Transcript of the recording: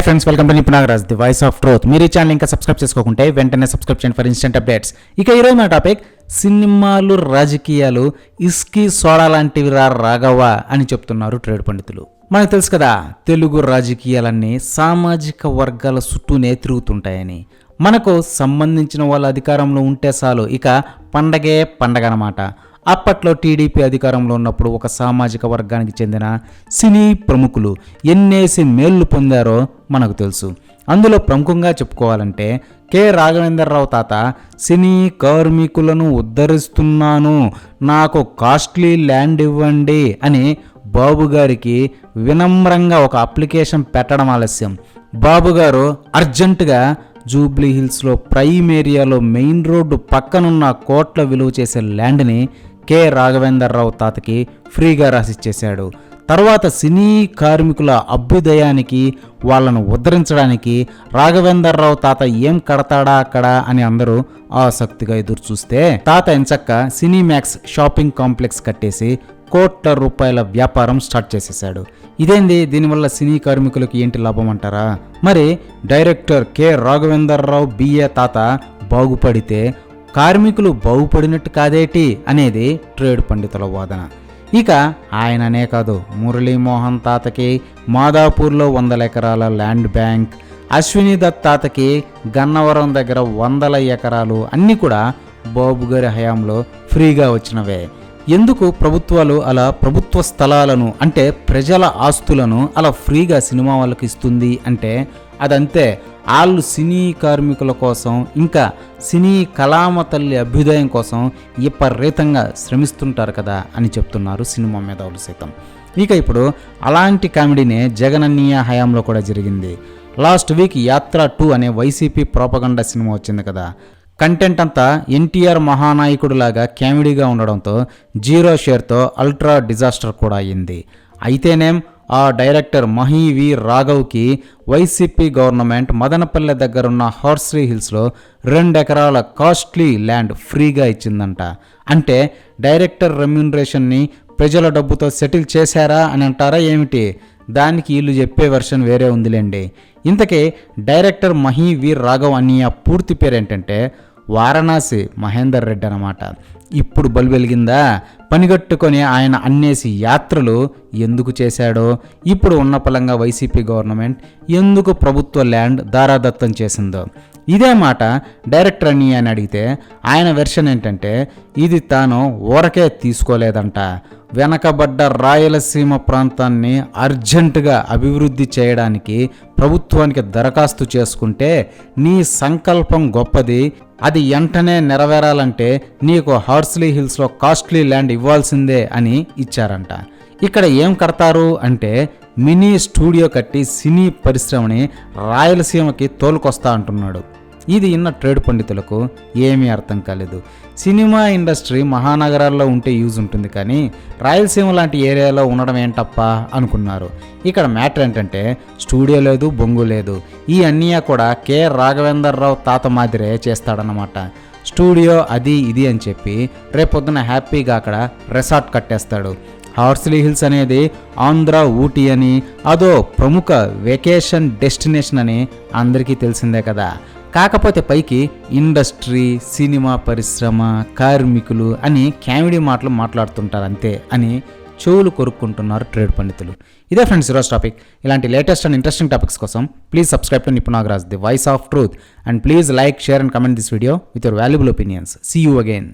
Hi friends welcome to Nipunagaraj the voice of truth మీరు ఈ channel ఇంకా subscribe చేసుకోకుంటే వెంటనే సబ్స్క్రైబ్ చేయండి ఫర్ ఇన్స్టెంట్ అప్డేట్స్ ఇక ఈరోజు మన టాపిక్ సినిమాలు రాజకీయాలు ఇస్కీ సోడా లాంటివి రా రాఘవ అని చెప్తున్నారు ట్రేడ్ పండితులు. మనకు తెలుసు కదా తెలుగు రాజకీయాలన్నీ సామాజిక వర్గాల చుట్టూనే తిరుగుతుంటాయని. మనకు సంబంధించిన వాళ్ళ అధికారంలో ఉంటే చాలు ఇక పండగే పండగ అన్నమాట అప్పట్లో టీడీపీ అధికారంలో ఉన్నప్పుడు ఒక సామాజిక వర్గానికి చెందిన సినీ ప్రముఖులు ఎన్నేసి మేళ్ళు పొందారో మనకు తెలుసు. అందులో ప్రముఖంగా చెప్పుకోవాలంటే కె. రాఘవేంద్రరావు తాత సినీ కార్మికులను ఉద్ధరిస్తున్నాను నాకు కాస్ట్లీ ల్యాండ్ ఇవ్వండి అని బాబు గారికి వినమ్రంగా ఒక అప్లికేషన్ పెట్టడం ఆలస్యం. బాబు గారు అర్జెంటుగా జూబ్లీ హిల్స్లో ప్రైమ్ ఏరియాలో మెయిన్ రోడ్డు పక్కనున్న కోట్ల విలువ చేసే ల్యాండ్ని కె రాఘవేంద్రరావు తాతకి ఫ్రీగా రాసిచ్చేశాడు. తర్వాత సినీ కార్మికుల అభ్యుదయానికి వాళ్ళను ఉద్ధరించడానికి రాఘవేంద్రరావు తాత ఏం కడతాడా అక్కడ అని అందరూ ఆసక్తిగా ఎదురు చూస్తే తాత ఎంచక్క సినీమాక్స్ షాపింగ్ కాంప్లెక్స్ కట్టేసి కోట్ల రూపాయల వ్యాపారం స్టార్ట్ చేసేశాడు. ఇదేంది? దీనివల్ల సినీ కార్మికులకు ఏంటి లాభం అంటారా? మరి డైరెక్టర్ కె రాఘవేంద్రరావు బిఏ తాత బాగుపడితే కార్మికులు బాగుపడినట్టు కాదేటి అనేది ట్రేడ్ పండితుల వాదన. ఇక ఆయననే కాదు మురళీమోహన్ తాతకి మాదాపూర్లో వందల ఎకరాల ల్యాండ్ బ్యాంక్ అశ్విని దత్ తాతకి గన్నవరం దగ్గర వందల ఎకరాలు అన్నీ కూడా బాబు గారి హయాంలో ఫ్రీగా వచ్చినవే. ఎందుకు ప్రభుత్వాలు అలా ప్రభుత్వ స్థలాలను అంటే ప్రజల ఆస్తులను అలా ఫ్రీగా సినిమా వాళ్ళకి ఇస్తుంది అంటే అదంతే వాళ్ళు సినీ కార్మికుల కోసం ఇంకా సినీ కళామ తల్లి అభ్యుదయం కోసం విపరీతంగా శ్రమిస్తుంటారు కదా అని చెప్తున్నారు సినిమా మేధావులు సైతం. ఇక ఇప్పుడు అలాంటి కామెడీనే జగనన్నీయ హయాంలో కూడా జరిగింది. లాస్ట్ వీక్ యాత్ర టూ అనే వైసీపీ ప్రోపగండా సినిమా వచ్చింది కదా. కంటెంట్ అంతా ఎన్టీఆర్ మహానాయకుడిలాగా కామెడీగా ఉండడంతో జీరో షేర్తో అల్ట్రా డిజాస్టర్ కూడా అయ్యింది. అయితేనేం ఆ డైరెక్టర్ మహీ వి రాఘవ్కి వైసీపీ గవర్నమెంట్ మదనపల్లె దగ్గరున్న హార్స్రీ హిల్స్లో రెండు ఎకరాల కాస్ట్లీ ల్యాండ్ ఫ్రీగా ఇచ్చిందంట. అంటే డైరెక్టర్ రెమ్యూనరేషన్ని ప్రజల డబ్బుతో సెటిల్ చేశారా అని అంటారా ఏమిటి? దానికి వీళ్ళు చెప్పే వెర్షన్ వేరే ఉందిలేండి. ఇంతకీ డైరెక్టర్ మహీ వీర్ రాఘవ్ అన్నయ్య పూర్తి పేరు ఏంటంటే వారణాసి మహేందర్ రెడ్డి అనమాట ఇప్పుడు బలు వెలిగిందా పనిగట్టుకొని ఆయన అన్నేసి యాత్రలు ఎందుకు చేశాడో? ఇప్పుడు ఉన్న పలంగా వైసీపీ గవర్నమెంట్ ఎందుకు ప్రభుత్వ ల్యాండ్ దారాదత్తం చేసిందో? ఇదే మాట డైరెక్టర్ అని అని అడిగితే ఆయన వెర్షన్ ఏంటంటే ఇది తాను ఊరకే తీసుకోలేదంట. వెనకబడ్డ రాయలసీమ ప్రాంతాన్ని అర్జెంటుగా అభివృద్ధి చేయడానికి ప్రభుత్వానికి దరఖాస్తు చేసుకుంటే నీ సంకల్పం గొప్పది. అది వెంటనే నెరవేరాలంటే నీకు హార్స్లీ హిల్స్లో కాస్ట్లీ ల్యాండ్ ఇవ్వాల్సిందే అని ఇచ్చారంట. ఇక్కడ ఏం కడతారు అంటే మినీ స్టూడియో కట్టి సినీ పరిశ్రమని రాయలసీమకి తోలుకొస్తా అంటున్నాడు. ఇది ఇన్న ట్రేడ్ పండితులకు ఏమీ అర్థం కాలేదు. సినిమా ఇండస్ట్రీ మహానగరాల్లో ఉంటే యూజ్ ఉంటుంది కానీ రాయలసీమ లాంటి ఏరియాలో ఉండడం ఏంటప్ప అనుకున్నారు. ఇక్కడ మ్యాటర్ ఏంటంటే స్టూడియో లేదు బొంగు లేదు. ఈ అన్నయ్య కూడా కె. రాఘవేందర్రావు తాత మాదిరే చేస్తాడనమాట స్టూడియో అది ఇది అని చెప్పి రేపొద్దున హ్యాపీగా అక్కడ రెసార్ట్ కట్టేస్తాడు. హార్స్లీ హిల్స్ అనేది ఆంధ్ర ఊటీ అని అదో ప్రముఖ వెకేషన్ డెస్టినేషన్ అని అందరికీ తెలిసిందే కదా. కాకపోతే పైకి ఇండస్ట్రీ సినిమా పరిశ్రమ కార్మికులు అని కామెడీ మాటలు మాట్లాడుతుంటారు అంతే అని చెవులు కొరుక్కుంటున్నారు ట్రేడ్ పండితులు. ఇదే ఫ్రెండ్స్ ఈరోజు టాపిక్. ఇలాంటి లేటెస్ట్ అండ్ ఇంట్రెస్టింగ్ టాపిక్స్ కోసం please subscribe to Nipunagraj the voice of truth and please like share and comment this video with your valuable opinions see you again